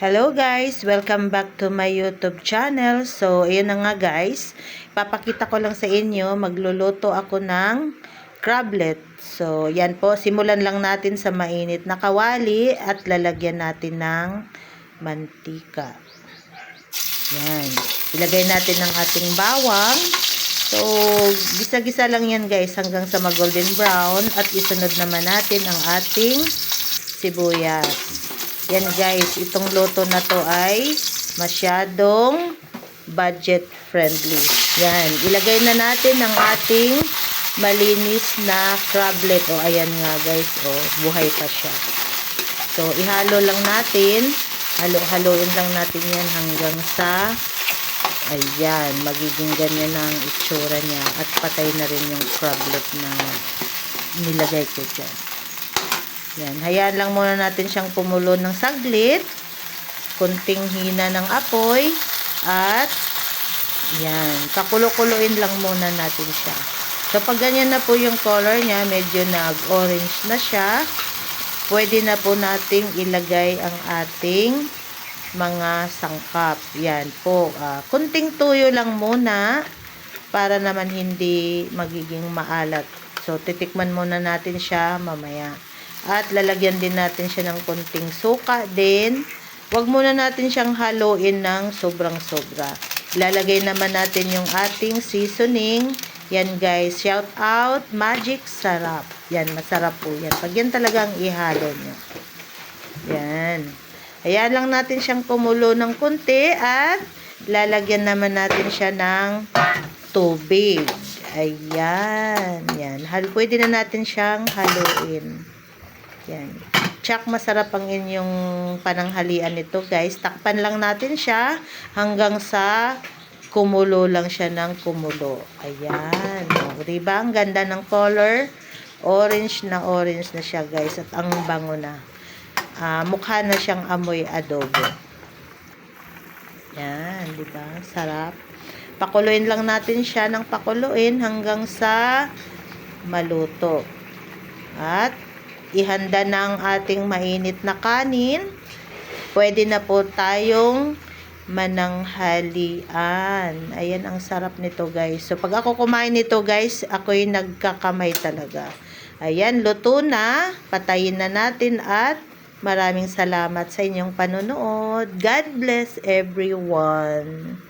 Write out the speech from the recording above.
Hello guys! Welcome back to my YouTube channel. So, ayun na nga guys. Papakita ko lang sa inyo, magluluto ako ng crablet. So, yan po. Simulan lang natin sa mainit na kawali at lalagyan natin ng mantika. Yan. Ilagay natin ng ating bawang. So, gisa-gisa lang yan guys hanggang sa mag-golden brown at isunod naman natin ang ating sibuyas. Yan guys, itong luto na to ay masyadong budget friendly. Yan, ilagay na natin ang ating malinis na crablet. O, ayan nga guys, o, buhay pa siya. So, ihalo lang natin. Halo-haloin lang natin yan hanggang sa ayan, magiging ganyan ang itsura niya at patay na rin yung crablet na nilagay ko dyan. Yan, hayaan lang muna natin siyang pumulo ng saglit. Kunting hina ng apoy. At, yan, pakulo-kuloin lang muna natin siya. So, pag ganyan na po yung color niya, medyo nag-orange na siya, pwede na po nating ilagay ang ating mga sangkap. Yan po. Uh, kunting tuyo lang muna para naman hindi magiging maalat. So, titikman muna natin siya mamaya. At lalagyan din natin siya ng konting suka din. Huwag muna natin siyang haluin ng sobrang sobra. Lalagay naman natin yung ating seasoning. Yan guys, shout out, magic sarap. Yan, masarap po yan. Pag yan talagang ihalo nyo. Yan. Ayan lang natin siyang kumulo ng kunti at lalagyan naman natin siya ng tubig. Ayan. Yan. Hal, pwede na natin siyang haluin. Yan. Tsak masarap ang inyong pananghalian nito guys. Takpan lang natin siya hanggang sa kumulo lang siya ng kumulo. Ayan. O, diba? Ang ganda ng color. Orange na orange na siya guys. At ang bango na. Uh, mukha na siyang amoy adobo. Yan. Diba? Sarap. Pakuluin lang natin siya ng pakuluin hanggang sa maluto. At ihanda na ang ating mainit na kanin. Pwede na po tayong mananghalian. Ayan ang sarap nito guys. So pag ako kumain nito guys, ako'y nagkakamay talaga. Ayan, luto na. Patayin na natin at maraming salamat sa inyong panonood. God bless everyone.